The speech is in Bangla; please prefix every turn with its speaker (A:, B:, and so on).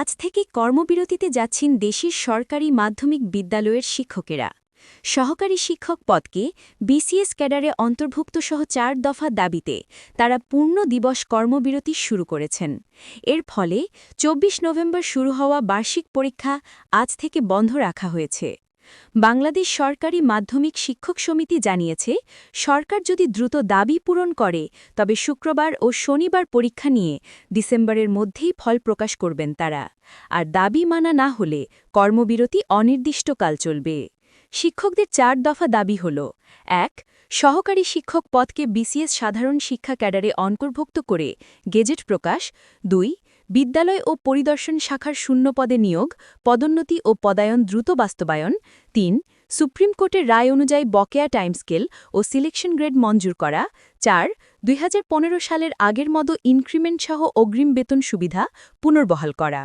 A: আজ থেকে কর্মবিরতিতে যাচ্ছেন দেশের সরকারি মাধ্যমিক বিদ্যালয়ের শিক্ষকেরা। সহকারী শিক্ষক পদকে বিসিএস ক্যাডারে অন্তর্ভুক্ত সহ চার দফা দাবিতে তারা পূর্ণ দিবস কর্মবিরতি শুরু করেছেন। এর ফলে ২৪ নভেম্বর শুরু হওয়া বার্ষিক পরীক্ষা আজ থেকে বন্ধ রাখা হয়েছে। বাংলাদেশ সরকারি মাধ্যমিক শিক্ষক সমিতি জানিয়েছে, সরকার যদি দ্রুত দাবি পূরণ করে, তবে শুক্রবার ও শনিবার পরীক্ষা নিয়ে ডিসেম্বরের মধ্যেই ফল প্রকাশ করবেন তারা। আর দাবি মানা না হলে কর্মবিরতি অনির্দিষ্টকাল চলবে। শিক্ষকদের চার দফা দাবি হল, এক, সহকারী শিক্ষক পদকে বিসিএস সাধারণ শিক্ষা ক্যাডারে অন্তর্ভুক্ত করে গেজেট প্রকাশ, দুই বিদ্যালয় ও পরিদর্শন শাখার শূন্য পদে নিয়োগ, পদোন্নতি ও পদায়ন দ্রুত বাস্তবায়ন। তিন, সুপ্রিম কোর্টের রায় অনুযায়ী বকেয়া টাইম স্কেল ও সিলেকশন গ্রেড মঞ্জুর করা। চার, দুই সালের আগের মতো ইনক্রিমেন্ট সহ অগ্রিম বেতন সুবিধা পুনর্বহাল করা।